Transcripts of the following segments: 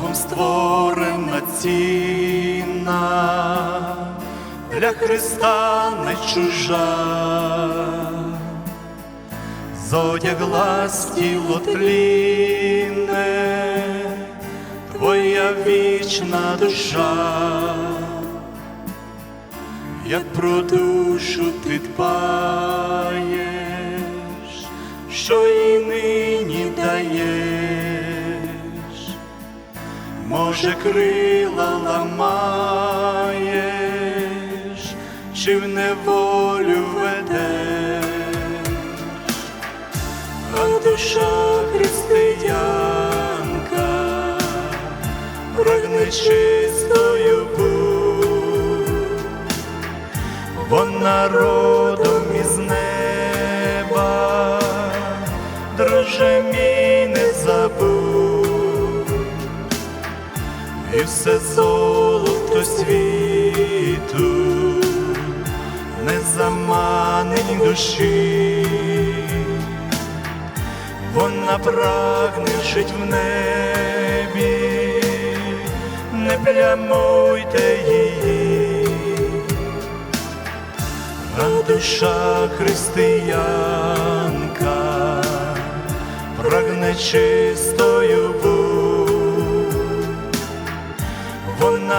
Богом створена цінна, для Христа не чужа, зодяглась тіло тлінне, твоя вічна душа, як про душу ти дбаєш, що і нині даєш, може, крила ламаєш, чи в неволю ведеш, а душа християнка прагне чистою будь, вона родом із неба, друже і все золото світу не заманить душі, вона прагне жить в небі, не плямуйте її. А душа християнка прагне чистою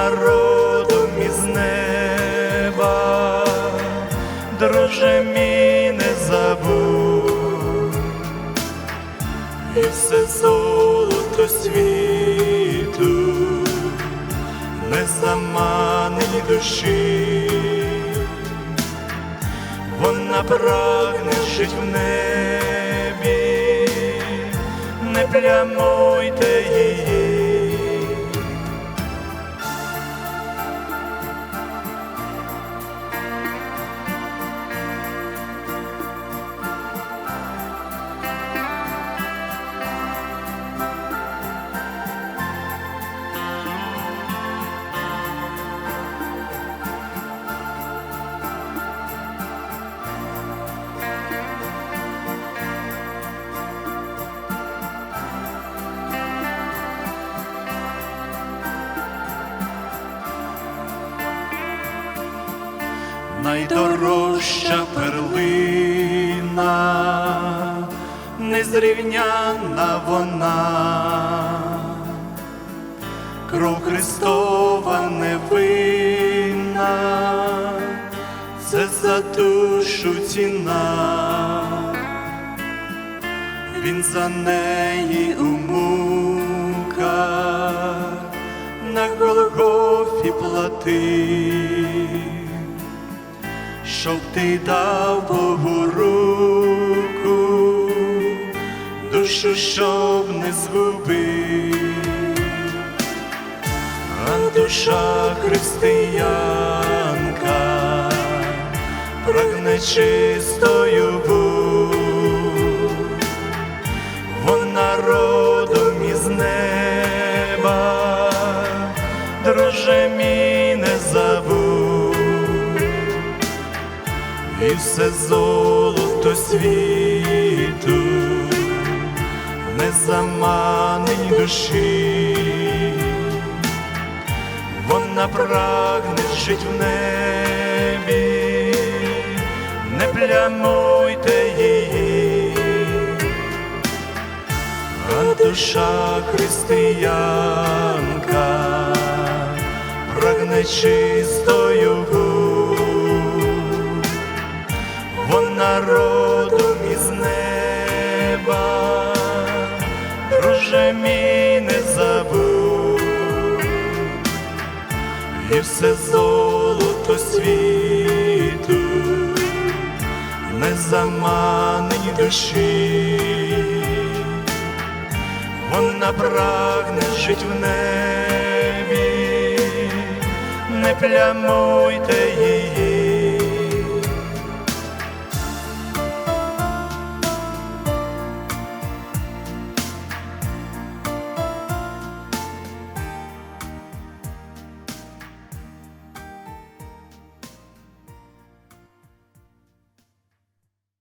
вона родом із неба, друже мій не забудь, і все золото світу не заманить душі. Вона прагне жить в небі, не плямуйте найдорожча перлина, незрівняна вона, кров Христова невинна, це за душу ціна, він за неї у муках на Голгофі платив щоб ти дав Богу руку, душу, щоб не згубив, а душа християнка прагне чистою і все золото світу не заманить душі, вона прагне жить в небі, не плямуйте її, а душа християнка прагне чистою друже мій не забудь, і все золото світу не заманить душі, вона прагне жить в небі, не плямуйте її